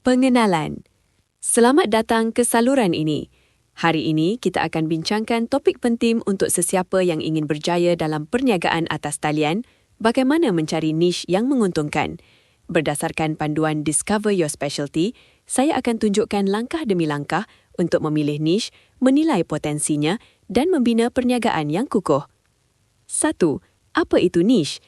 Pengenalan. Selamat datang ke saluran ini. Hari ini kita akan bincangkan topik penting untuk sesiapa yang ingin berjaya dalam perniagaan atas talian, bagaimana mencari niche yang menguntungkan. Berdasarkan panduan Discover Your Specialty, saya akan tunjukkan langkah demi langkah untuk memilih niche, menilai potensinya dan membina perniagaan yang kukuh. 1. Apa itu niche?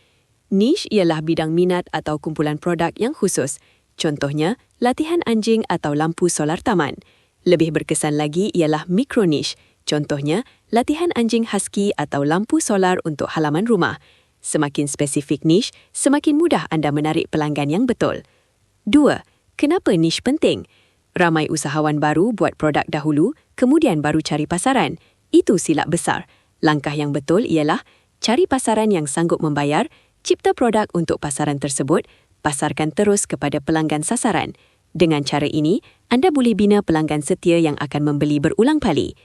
Niche ialah bidang minat atau kumpulan produk yang khusus – Contohnya, latihan anjing atau lampu solar taman. Lebih berkesan lagi ialah micro niche. Contohnya, latihan anjing husky atau lampu solar untuk halaman rumah. Semakin spesifik niche, semakin mudah anda menarik pelanggan yang betul. 2. Kenapa niche penting? Ramai usahawan baru buat produk dahulu, kemudian baru cari pasaran. Itu silap besar. Langkah yang betul ialah cari pasaran yang sanggup membayar, cipta produk untuk pasaran tersebut, pasarkan terus kepada pelanggan sasaran. Dengan cara ini, anda boleh bina pelanggan setia yang akan membeli berulang kali.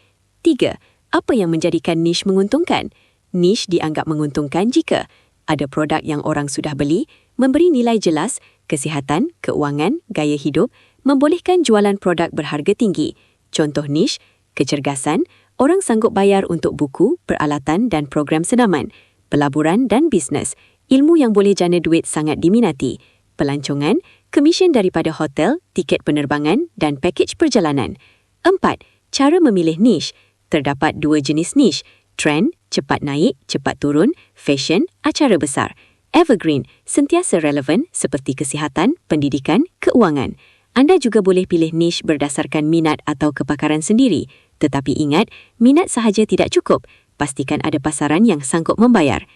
3. Apa yang menjadikan niche menguntungkan? Niche dianggap menguntungkan jika ada produk yang orang sudah beli, memberi nilai jelas, kesihatan, keuangan, gaya hidup, membolehkan jualan produk berharga tinggi. Contoh niche, kecergasan, orang sanggup bayar untuk buku, peralatan dan program senaman, pelaburan dan bisnes, ilmu yang boleh jana duit sangat diminati, pelancongan, komisen daripada hotel, tiket penerbangan dan pakej perjalanan. Empat, cara memilih niche. Terdapat dua jenis niche, trend, cepat naik, cepat turun, fashion, acara besar. Evergreen, sentiasa relevan seperti kesihatan, pendidikan, keuangan. Anda juga boleh pilih niche berdasarkan minat atau kepakaran sendiri. Tetapi ingat, minat sahaja tidak cukup. Pastikan ada pasaran yang sanggup membayar.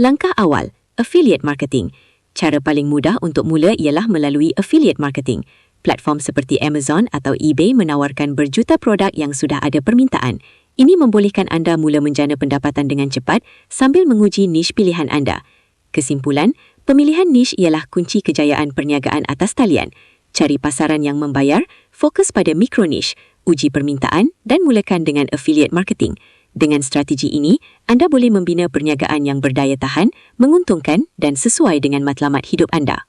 Langkah awal, affiliate marketing. Cara paling mudah untuk mula ialah melalui affiliate marketing. Platform seperti Amazon atau eBay menawarkan berjuta produk yang sudah ada permintaan. Ini membolehkan anda mula menjana pendapatan dengan cepat sambil menguji niche pilihan anda. Kesimpulan, pemilihan niche ialah kunci kejayaan perniagaan atas talian. Cari pasaran yang membayar, fokus pada micro niche, uji permintaan dan mulakan dengan affiliate marketing. Dengan strategi ini, anda boleh membina perniagaan yang berdaya tahan, menguntungkan dan sesuai dengan matlamat hidup anda.